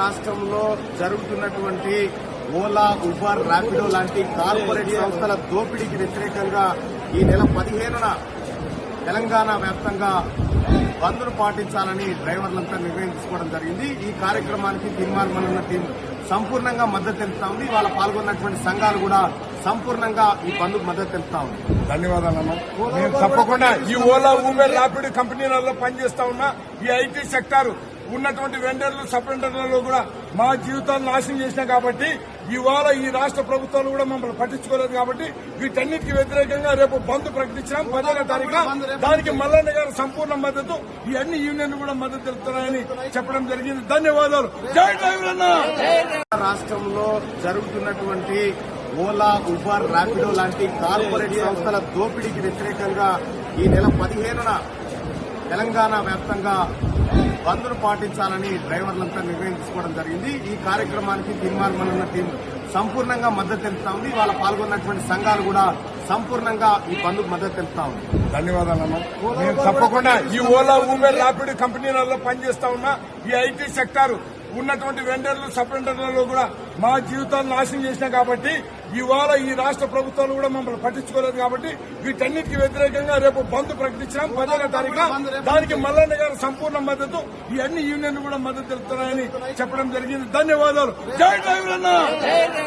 రాష్ట్రంలో జరుగుతున్నటువంటి ఓలా ఉబర్ ర్యాపిడో లాంటి కార్పొరేట్ సంస్థల దోపిడీకి వ్యతిరేకంగా ఈ నెల పదిహేనున తెలంగాణ వ్యాప్తంగా బంద్ను పాటించాలని డ్రైవర్లంతా నిర్ణయం తీసుకోవడం జరిగింది. ఈ కార్యక్రమానికి తీర్మానం టీం సంపూర్ణంగా మద్దతు తెలుపుతా ఉంది. వాళ్ళ పాల్గొన్నటువంటి సంఘాలు కూడా సంపూర్ణంగా ఈ బంద్కు మద్దతు తెలుపుతా ఉంది. ధన్యవాదాలన్నా నేను తప్పకుండా ఈ ఓలా ఊబర్ ర్యాపిడ్ కంపెనీలలో పనిచేస్తా ఉన్నా. ఈ ఐటీ సెక్టార్ ఉన్నటువంటి వెండర్లు సబ్వెండర్లలో కూడా మా జీవితాలు నాశనం చేసినాం కాబట్టి ఇవాళ ఈ రాష్ట్ర ప్రభుత్వాలు కూడా మమ్మల్ని పట్టించుకోలేదు కాబట్టి వీటన్నిటికీ వ్యతిరేకంగా రేపు బంద్ ప్రకటించినాం. పదిహేనో తారీఖున దానికి మల్లన్న గారు సంపూర్ణ మద్దతు ఈ అన్ని యూనియన్లు కూడా మద్దతు తెలుపుతున్నాయని చెప్పడం జరిగింది. ధన్యవాదాలు. జై డ్రైవర్ అన్నా! రాష్ట్రంలో జరుగుతున్నటువంటి ఓలా ఉబర్ ర్యాపిడో లాంటి కార్పొరేట్ సంస్థల దోపిడీకి వ్యతిరేకంగా ఈ నెల పదిహేనున తెలంగాణ వ్యాప్తంగా బంద్ను పాటించాలని డ్రైవర్లంతా నిర్ణయం తీసుకోవడం జరిగింది. ఈ కార్యక్రమానికి తీర్మానం టీం సంపూర్ణంగా మద్దతు తెలుపుతా ఉంది. వాళ్ళ పాల్గొన్నటువంటి సంఘాలు కూడా సంపూర్ణంగా ఈ బంద్కు మద్దతు తెలుపుతా ఉంది. ధన్యవాదాలన్నా. నేను తప్పకుండా ఈ ఓలా ఊబర్ ర్యాపిడ్ కంపెనీలలో పనిచేస్తా ఉన్నా ఈ ఐటీ సెక్టార్ ఉన్నటువంటి వెండర్లు సబ్వెండర్లలో కూడా మా జీవితాలు నాశనం చేసినాం కాబట్టి ఇవాళ ఈ రాష్ట్ర ప్రభుత్వాలు కూడా మమ్మల్ని పట్టించుకోలేదు కాబట్టి వీటన్నిటికి వ్యతిరేకంగా రేపు బంద్ ప్రకటించినాం. పదిహేనో తారీఖున దానికి మల్లన్న గారు సంపూర్ణ మద్దతు. ఈ అన్ని యూనియన్లు కూడా మద్దతు తెలుపుతున్నాయని చెప్పడం జరిగింది. ధన్యవాదాలు. జై డ్రైవర్